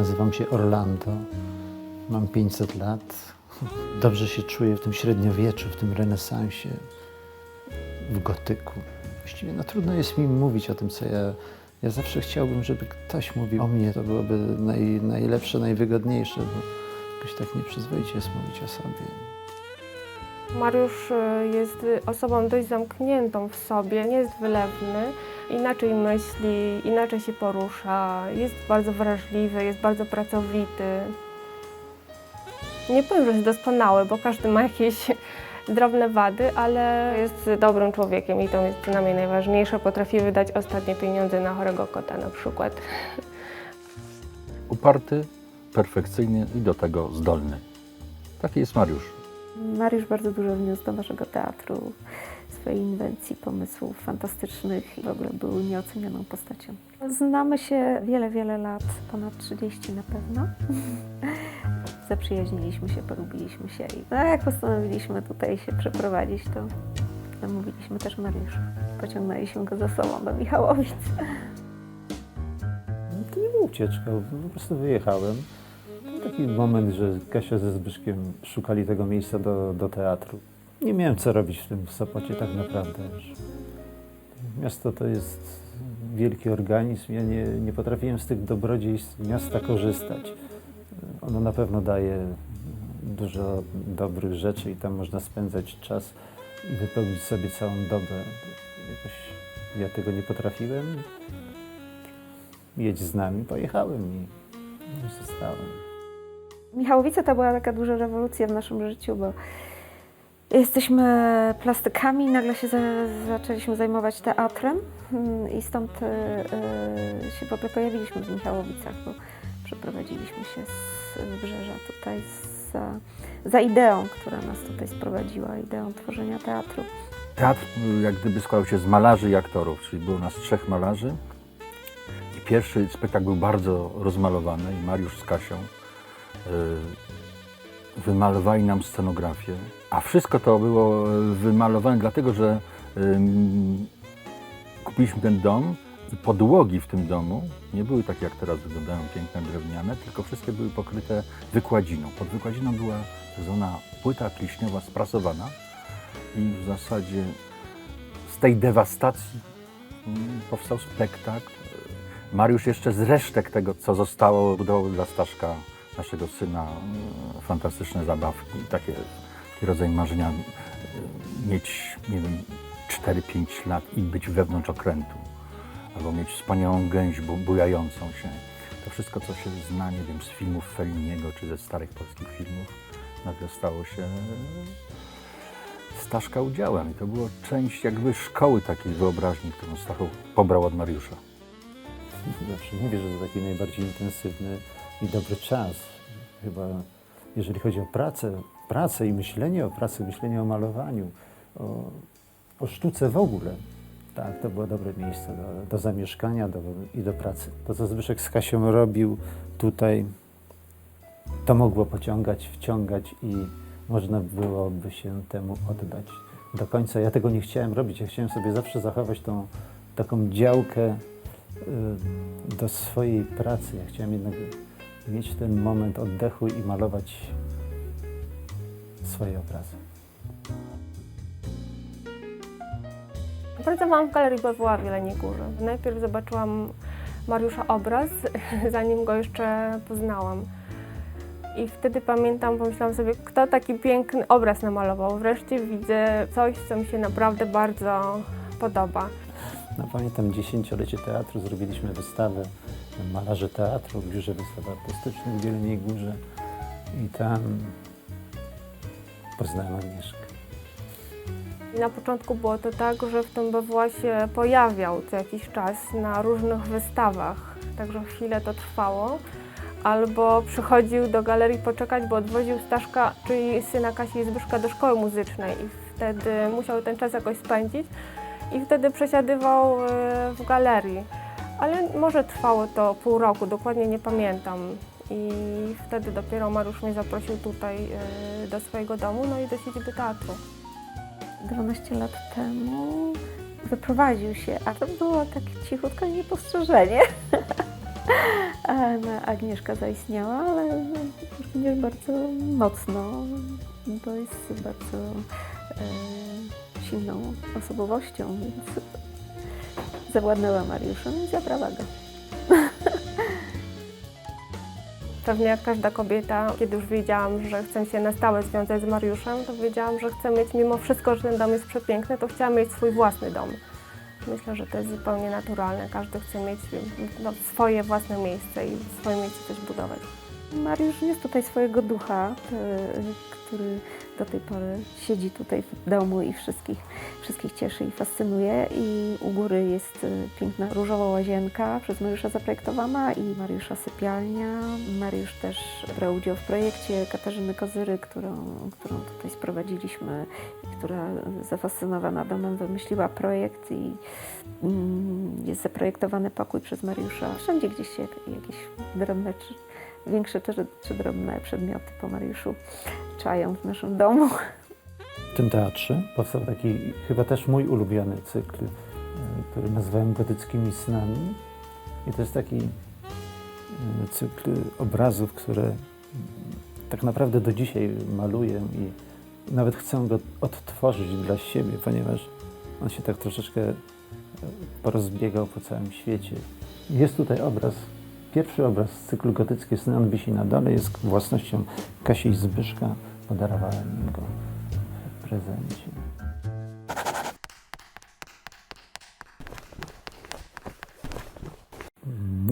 Nazywam się Orlando. Mam 500 lat. Dobrze się czuję w tym średniowieczu, w tym renesansie, w gotyku. Właściwie no, trudno jest mi mówić o tym, co ja. Ja zawsze chciałbym, żeby ktoś mówił o mnie. To byłoby naj, najlepsze, najwygodniejsze, bo jakoś tak nieprzyzwoicie jest mówić o sobie. Mariusz y, jest osobą dość zamkniętą w sobie, nie jest wylewny, inaczej myśli, inaczej się porusza, jest bardzo wrażliwy, jest bardzo pracowity. Nie powiem, że jest doskonały, bo każdy ma jakieś drobne wady, ale jest dobrym człowiekiem i to jest dla mnie najważniejsze. Potrafi wydać ostatnie pieniądze na chorego kota na przykład. Uparty, perfekcyjny i do tego zdolny. Taki jest Mariusz. Mariusz bardzo dużo wniósł do naszego teatru, swojej inwencji, pomysłów fantastycznych i w ogóle był nieocenioną postacią. Znamy się wiele, wiele lat, ponad 30 na pewno. Zaprzyjaźniliśmy się, polubiliśmy się i no, jak postanowiliśmy tutaj się przeprowadzić, to namówiliśmy też Mariusza. Pociągnęliśmy go za sobą do Michałowic. No, to nie była ucieczka, po prostu wyjechałem. Taki moment, że Kasia ze Zbyszkiem szukali tego miejsca do, do teatru. Nie miałem co robić w tym Sopocie tak naprawdę. Miasto to jest wielki organizm. Ja nie, nie potrafiłem z tych dobrodziejstw miasta korzystać. Ono na pewno daje dużo dobrych rzeczy i tam można spędzać czas i wypełnić sobie całą dobę. Jakoś ja tego nie potrafiłem. Jedź z nami, pojechałem i zostałem. Michałowice to była taka duża rewolucja w naszym życiu, bo jesteśmy plastykami, nagle się za, zaczęliśmy zajmować teatrem mm, i stąd y, y, się w ogóle pojawiliśmy w Michałowicach, bo przeprowadziliśmy się z wybrzeża tutaj za, za ideą, która nas tutaj sprowadziła, ideą tworzenia teatru. Teatr jak gdyby składał się z malarzy i aktorów, czyli było nas trzech malarzy. I pierwszy spektakl był bardzo rozmalowany i Mariusz z Kasią wymalowali nam scenografię. A wszystko to było y, wymalowane dlatego, że kupiliśmy ten dom i podłogi w tym domu nie były takie jak teraz wyglądają piękne drewniane, tylko wszystkie były pokryte wykładziną. Pod wykładziną była zona płyta kliśniowa sprasowana i w zasadzie z tej dewastacji mm, powstał spektakl. Mariusz jeszcze z resztek tego, co zostało, budował dla Staszka, naszego syna, mm, fantastyczne zabawki. Takie, taki rodzaj marzenia, y, mieć, nie wiem, 4-5 lat i być wewnątrz okrętu. Albo mieć wspaniałą gęś bu- bujającą się. To wszystko, co się zna, nie wiem, z filmów Felliniego czy ze starych polskich filmów, nagle stało się Staszka udziałem. I to było część jakby szkoły takiej wyobraźni, którą Stachał pobrał od Mariusza. Zawsze mówię, że to taki najbardziej intensywny i dobry czas. Chyba jeżeli chodzi o pracę, pracę i myślenie o pracy, myślenie o malowaniu, o, o sztuce w ogóle. Tak, to było dobre miejsce do, do zamieszkania do, i do pracy. To, co Zbyszek z Kasią robił tutaj, to mogło pociągać, wciągać i można byłoby się temu oddać do końca. Ja tego nie chciałem robić. Ja chciałem sobie zawsze zachować tą taką działkę y, do swojej pracy. Ja chciałem jednak mieć ten moment oddechu i malować swoje obrazy. Pracowałam w Galerii BWA w Jeleniej Górze. Najpierw zobaczyłam Mariusza obraz, zanim go jeszcze poznałam. I wtedy pamiętam, pomyślałam sobie, kto taki piękny obraz namalował. Wreszcie widzę coś, co mi się naprawdę bardzo podoba. No, pamiętam dziesięciolecie teatru, zrobiliśmy wystawę Malarze Teatru w Biurze Wystaw Artystycznych w Jeleniej Górze i tam poznałem Agnieszkę. Na początku było to tak, że w tym BWA się pojawiał co jakiś czas na różnych wystawach, także chwilę to trwało. Albo przychodził do galerii poczekać, bo odwoził Staszka, czyli syna Kasi i Zbyszka do szkoły muzycznej i wtedy musiał ten czas jakoś spędzić i wtedy przesiadywał e, w galerii. Ale może trwało to pół roku, dokładnie nie pamiętam. I wtedy dopiero Mariusz mnie zaprosił tutaj e, do swojego domu, no i do siedziby teatru. 12 lat temu wyprowadził się, a to było takie cichutko niepostrzeżenie. Agnieszka zaistniała, ale również bardzo mocno, bo jest bardzo e, silną osobowością, więc zawładnęła Mariuszem i zabrała go. Pewnie jak każda kobieta, kiedy już wiedziałam, że chcę się na stałe związać z Mariuszem, to wiedziałam, że chcę mieć, mimo wszystko, że ten dom jest przepiękny, to chciałam mieć swój własny dom. Myślę, że to jest zupełnie naturalne. Każdy chce mieć no, swoje własne miejsce i w swoim miejscu coś budować. Mariusz jest tutaj swojego ducha, e, który do tej pory siedzi tutaj w domu i wszystkich, wszystkich cieszy i fascynuje. I u góry jest e, piękna różowa łazienka, przez Mariusza zaprojektowana i Mariusza sypialnia. Mariusz też brał udział w projekcie Katarzyny Kozyry, którą, którą tutaj sprowadziliśmy i która zafascynowana domem wymyśliła projekt i mm, jest zaprojektowany pokój przez Mariusza. Wszędzie gdzieś się jakieś drobne większe czy, czy drobne przedmioty po Mariuszu czają w naszym domu. W tym teatrze powstał taki chyba też mój ulubiony cykl, e, który nazwałem gotyckimi snami. I to jest taki e, cykl obrazów, które mm, tak naprawdę do dzisiaj maluję i nawet chcę go odtworzyć dla siebie, ponieważ on się tak troszeczkę e, porozbiegał po całym świecie. Jest tutaj obraz, pierwszy obraz z cyklu Gotyckie sny, on wisi na dole, jest własnością Kasi i Zbyszka. Podarowałem go w prezencie.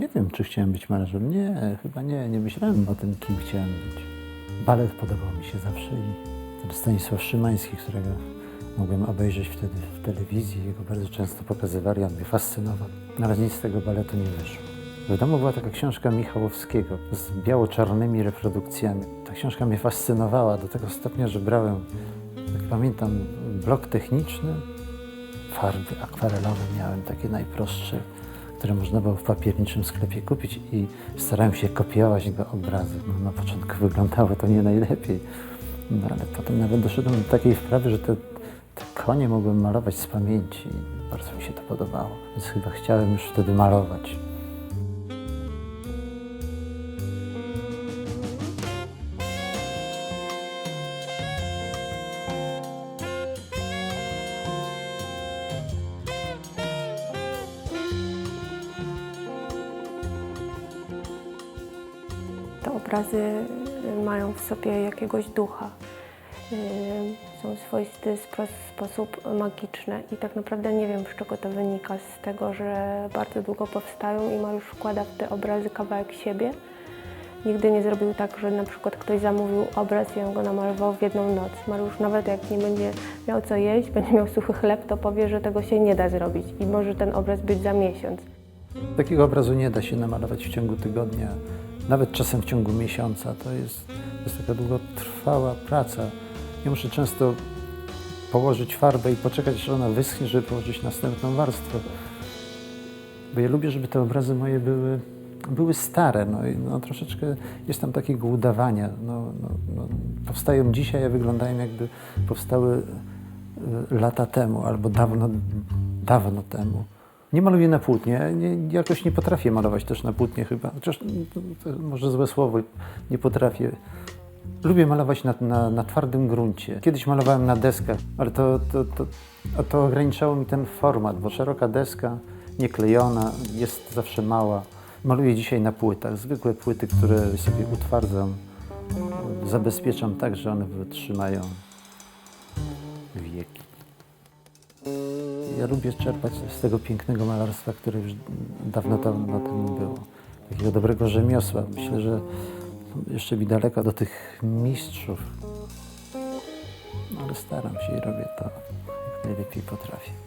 Nie wiem, czy chciałem być malarzem. Nie, chyba nie. Nie myślałem o tym, kim chciałem być. Balet podobał mi się zawsze i Stanisław Szymański, którego mogłem obejrzeć wtedy w telewizji, jego bardzo często pokazywali, on mnie fascynował. No, Ale nic z tego baletu nie wyszło. W domu była taka książka Michałowskiego z biało-czarnymi reprodukcjami. Ta książka mnie fascynowała do tego stopnia, że brałem, jak pamiętam, blok techniczny, farby akwarelowe miałem takie najprostsze, które można było w papierniczym sklepie kupić i starałem się kopiować do obrazy. No, na początku wyglądało to nie najlepiej, no, ale potem nawet doszedłem do takiej wprawy, że te, te konie mogłem malować z pamięci bardzo mi się to podobało, więc chyba chciałem już wtedy malować. Obrazy y, mają w sobie jakiegoś ducha. Y, Są w swoisty sposób magiczne i tak naprawdę nie wiem, z czego to wynika. Z tego, że bardzo długo powstają i Mariusz wkłada w te obrazy kawałek siebie. Nigdy nie zrobił tak, że na przykład ktoś zamówił obraz i on go namalował w jedną noc. Mariusz nawet jak nie będzie miał co jeść, będzie miał suchy chleb, to powie, że tego się nie da zrobić i może ten obraz być za miesiąc. Takiego obrazu nie da się namalować w ciągu tygodnia, nawet czasem w ciągu miesiąca. To jest, to jest taka długotrwała praca. Ja muszę często położyć farbę i poczekać, aż ona wyschnie, żeby położyć następną warstwę. Bo ja lubię, żeby te obrazy moje były, były stare. No, i no, troszeczkę jest tam takiego udawania. No, no, no, powstają dzisiaj, a wyglądają jakby powstały e, lata temu albo dawno, dawno temu. Nie maluję na płótnie, nie, jakoś nie potrafię malować też na płótnie chyba, chociaż może złe słowo, nie potrafię. Lubię malować na, na, na twardym gruncie. Kiedyś malowałem na deskach, ale to, to, to, to ograniczało mi ten format, bo szeroka deska, nieklejona, jest zawsze mała. Maluję dzisiaj na płytach, zwykłe płyty, które sobie utwardzam, zabezpieczam tak, że one wytrzymają Ja lubię czerpać z tego pięknego malarstwa, które już dawno, dawno temu było. Takiego dobrego rzemiosła. Myślę, że jeszcze mi daleko do tych mistrzów. Ale staram się i robię to jak najlepiej potrafię.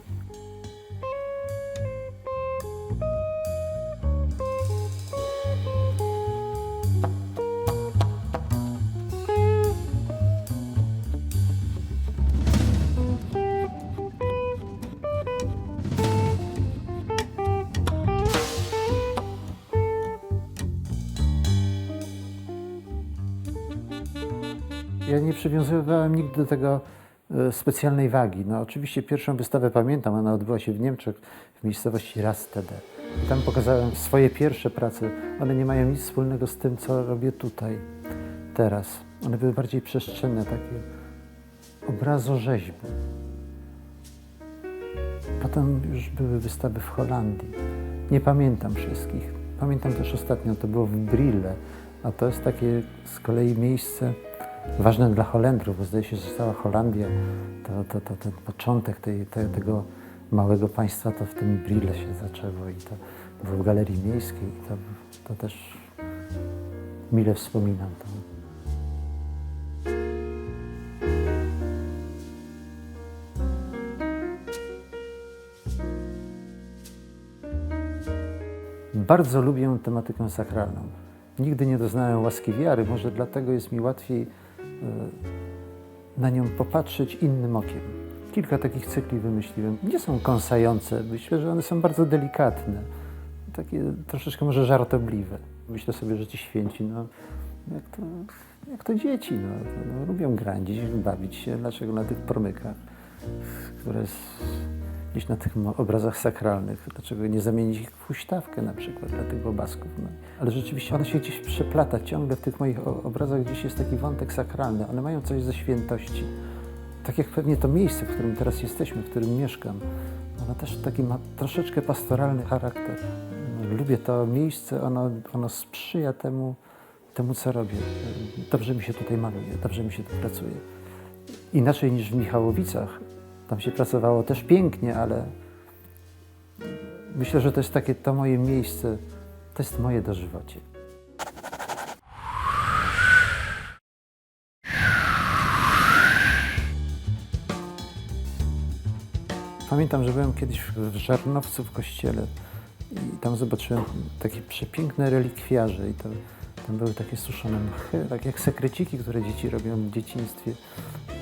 Przywiązywałem nigdy do tego e, specjalnej wagi. No, oczywiście pierwszą wystawę pamiętam, ona odbyła się w Niemczech, w miejscowości Rastede. Tam pokazałem swoje pierwsze prace. One nie mają nic wspólnego z tym, co robię tutaj, teraz. One były bardziej przestrzenne, takie obrazorzeźby. Potem już były wystawy w Holandii. Nie pamiętam wszystkich. Pamiętam też ostatnio, to było w Brille, a to jest takie z kolei miejsce ważne dla Holendrów, bo zdaje się, że cała Holandia, to, to, to, ten początek tej, te, tego małego państwa to w tym Brille się zaczęło i to było w Galerii Miejskiej i to, to też mile wspominam to. Bardzo lubię tematykę sakralną. Nigdy nie doznałem łaski wiary, może dlatego jest mi łatwiej na nią popatrzeć innym okiem. Kilka takich cykli wymyśliłem. Nie są kąsające, myślę, że one są bardzo delikatne, takie troszeczkę może żartobliwe. Myślę sobie, że ci święci, no jak to, jak to dzieci, no, no, lubią grędzić, bawić się, dlaczego na tych promykach, które gdzieś na tych obrazach sakralnych, dlaczego nie zamienić ich w huśtawkę na przykład dla tych obasków. No. Ale rzeczywiście one się gdzieś przeplata, ciągle w tych moich obrazach gdzieś jest taki wątek sakralny, one mają coś ze świętości. Tak jak pewnie to miejsce, w którym teraz jesteśmy, w którym mieszkam, ono też taki ma troszeczkę pastoralny charakter. Lubię to miejsce, ono, ono sprzyja temu, temu, co robię. Dobrze mi się tutaj maluje, dobrze mi się tu pracuje. Inaczej niż w Michałowicach. Tam się pracowało też pięknie, ale myślę, że to jest takie to moje miejsce, to jest moje dożywocie. Pamiętam, że byłem kiedyś w Żarnowcu w kościele i tam zobaczyłem takie przepiękne relikwiarze i to, tam były takie suszone mchy, tak jak sekreciki, które dzieci robią w dzieciństwie.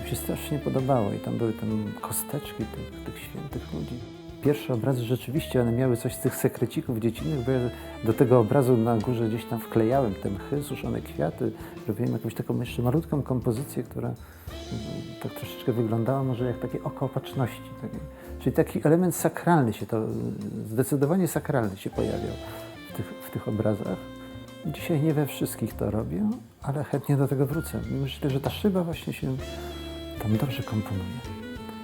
Się strasznie podobało i tam były tam kosteczki tych, tych świętych ludzi. Pierwsze obrazy rzeczywiście, one miały coś z tych sekrecików dziecinnych, bo ja do tego obrazu na górze gdzieś tam wklejałem te mchy, suszone kwiaty, robiłem jakąś taką jeszcze malutką kompozycję, która mm, tak troszeczkę wyglądała może jak takie oko opatrzności. Takie. Czyli taki element sakralny się to, zdecydowanie sakralny się pojawiał w tych, w tych obrazach. Dzisiaj nie we wszystkich to robię, ale chętnie do tego wrócę. Myślę, że ta szyba właśnie się tam dobrze komponuje.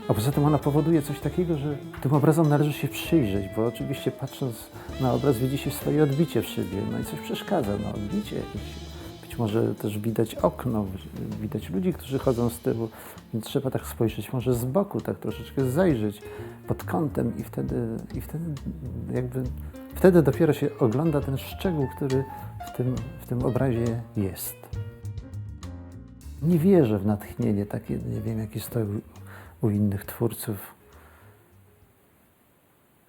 A poza tym ona powoduje coś takiego, że tym obrazom należy się przyjrzeć, bo oczywiście patrząc na obraz widzi się swoje odbicie w szybie, no i coś przeszkadza, no odbicie jakieś. Być może też widać okno, widać ludzi, którzy chodzą z tyłu, więc trzeba tak spojrzeć może z boku, tak troszeczkę zajrzeć pod kątem i wtedy, i wtedy jakby, wtedy dopiero się ogląda ten szczegół, który w tym, w tym obrazie jest. Nie wierzę w natchnienie takie, nie wiem jak jest to u, u innych twórców.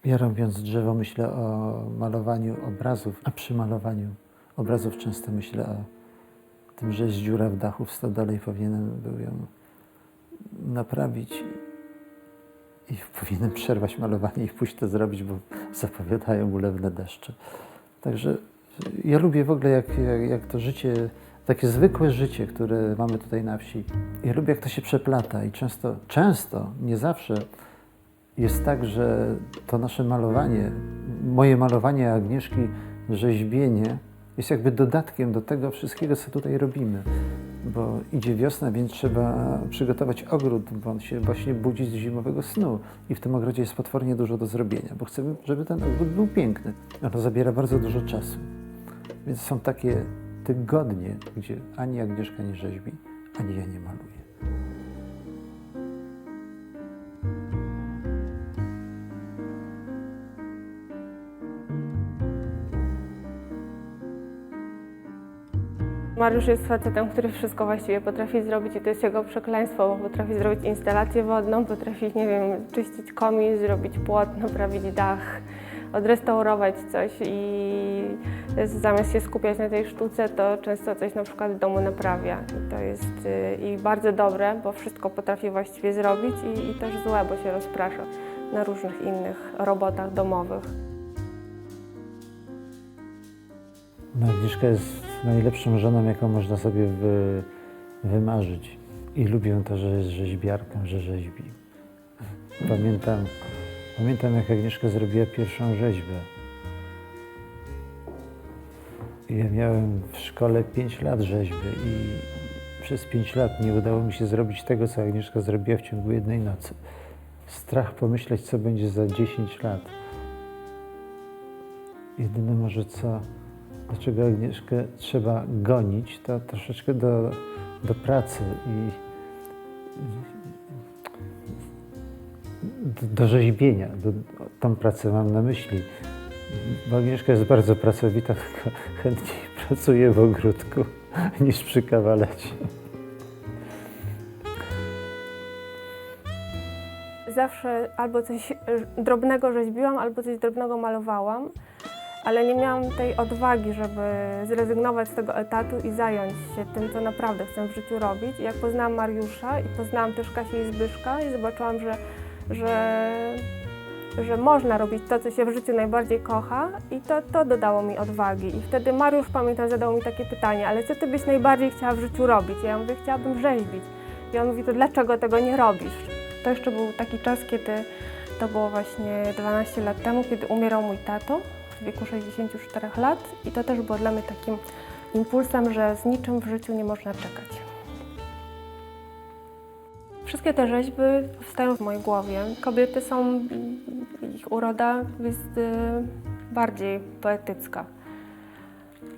Ja robiąc drzewo myślę o malowaniu obrazów, a przy malowaniu obrazów często myślę o tym, że jest dziura w dachu w stodole i powinienem był ją naprawić i powinienem przerwać malowanie i pójść to zrobić, bo zapowiadają ulewne deszcze. Także ja lubię w ogóle jak, jak, jak to życie, takie zwykłe życie, które mamy tutaj na wsi. Ja lubię jak to się przeplata i często, często, nie zawsze jest tak, że to nasze malowanie, moje malowanie Agnieszki, rzeźbienie jest jakby dodatkiem do tego wszystkiego, co tutaj robimy. Bo idzie wiosna, więc trzeba przygotować ogród, bo on się właśnie budzi z zimowego snu. I w tym ogrodzie jest potwornie dużo do zrobienia, bo chcemy, żeby ten ogród był piękny. To zabiera bardzo dużo czasu. Więc są takie tygodnie, gdzie ani Agnieszka nie rzeźbi, ani ja nie maluję. Mariusz jest facetem, który wszystko właściwie potrafi zrobić i to jest jego przekleństwo, bo potrafi zrobić instalację wodną, potrafi, nie wiem, czyścić komin, zrobić płot, naprawić dach, odrestaurować coś i zamiast się skupiać na tej sztuce, to często coś na przykład w domu naprawia. I to jest y, i bardzo dobre, bo wszystko potrafi właściwie zrobić i, i też złe, bo się rozprasza na różnych innych robotach domowych. No, jest najlepszą żoną, jaką można sobie wy, wymarzyć. I lubię to, że jest rzeźbiarką, że rzeźbi. Pamiętam, pamiętam, jak Agnieszka zrobiła pierwszą rzeźbę. Ja miałem w szkole 5 lat rzeźby i przez 5 lat nie udało mi się zrobić tego, co Agnieszka zrobiła w ciągu jednej nocy. Strach pomyśleć, co będzie za 10 lat. Jedyne może co, dlaczego Agnieszkę trzeba gonić, to troszeczkę do, do pracy i do, rzeźbienia. Do, tą pracę mam na myśli. Bo Agnieszka jest bardzo pracowita, tylko chętniej pracuje w ogródku niż przy kawalecie. Zawsze albo coś drobnego rzeźbiłam, albo coś drobnego malowałam, ale nie miałam tej odwagi, żeby zrezygnować z tego etatu i zająć się tym, co naprawdę chcę w życiu robić. I jak poznałam Mariusza i poznałam też Kasię i Zbyszka i zobaczyłam, że, że, że można robić to, co się w życiu najbardziej kocha i to, to dodało mi odwagi. I wtedy Mariusz, pamiętam, zadał mi takie pytanie, ale co ty byś najbardziej chciała w życiu robić? I ja mówię, chciałabym rzeźbić. I on mówi, to dlaczego tego nie robisz? To jeszcze był taki czas, kiedy to było właśnie 12 lat temu, kiedy umierał mój tato w wieku 64 lat i to też było dla mnie takim impulsem, że z niczym w życiu nie można czekać. Wszystkie te rzeźby powstają w mojej głowie. Kobiety są, ich uroda jest y, bardziej poetycka.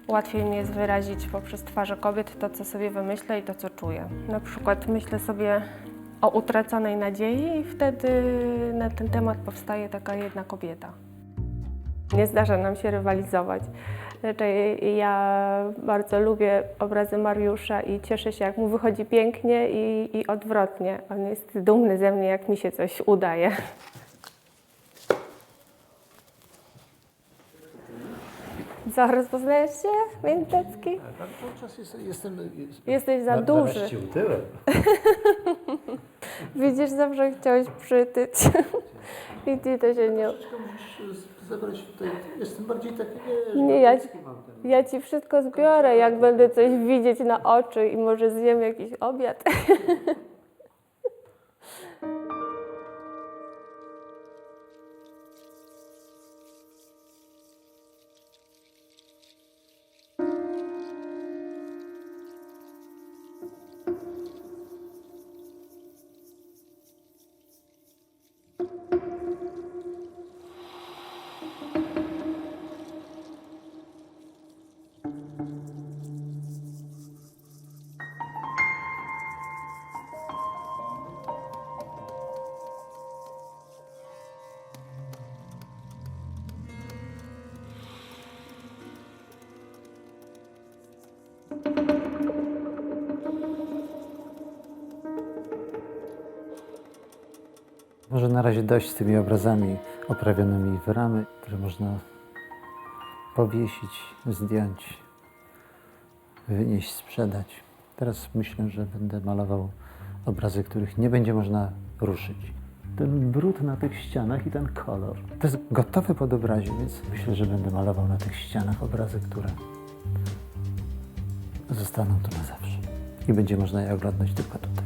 Łatwiej mi jest wyrazić poprzez twarze kobiet to, co sobie wymyślę i to, co czuję. Na przykład myślę sobie o utraconej nadziei i wtedy na ten temat powstaje taka jedna kobieta. Nie zdarza nam się rywalizować. Raczej ja bardzo lubię obrazy Mariusza i cieszę się, jak mu wychodzi pięknie i, i odwrotnie. On jest dumny ze mnie, jak mi się coś udaje. Co, rozpoznajesz się, Miętecki? Cały czas jestem... Jesteś za duży. tyłem. Widzisz, zawsze chciałeś przytyć. I ci to się nie... musisz zebrać tutaj... Jestem bardziej taki... Nie, ja, ja ci wszystko zbiorę, jak będę coś widzieć na oczy i może zjem jakiś obiad. na razie dość z tymi obrazami oprawionymi w ramy, które można powiesić, zdjąć, wynieść, sprzedać. Teraz myślę, że będę malował obrazy, których nie będzie można ruszyć. Ten brud na tych ścianach i ten kolor. To jest gotowe pod obrazie, więc myślę, że będę malował na tych ścianach obrazy, które zostaną tu na zawsze. I będzie można je oglądać tylko tutaj.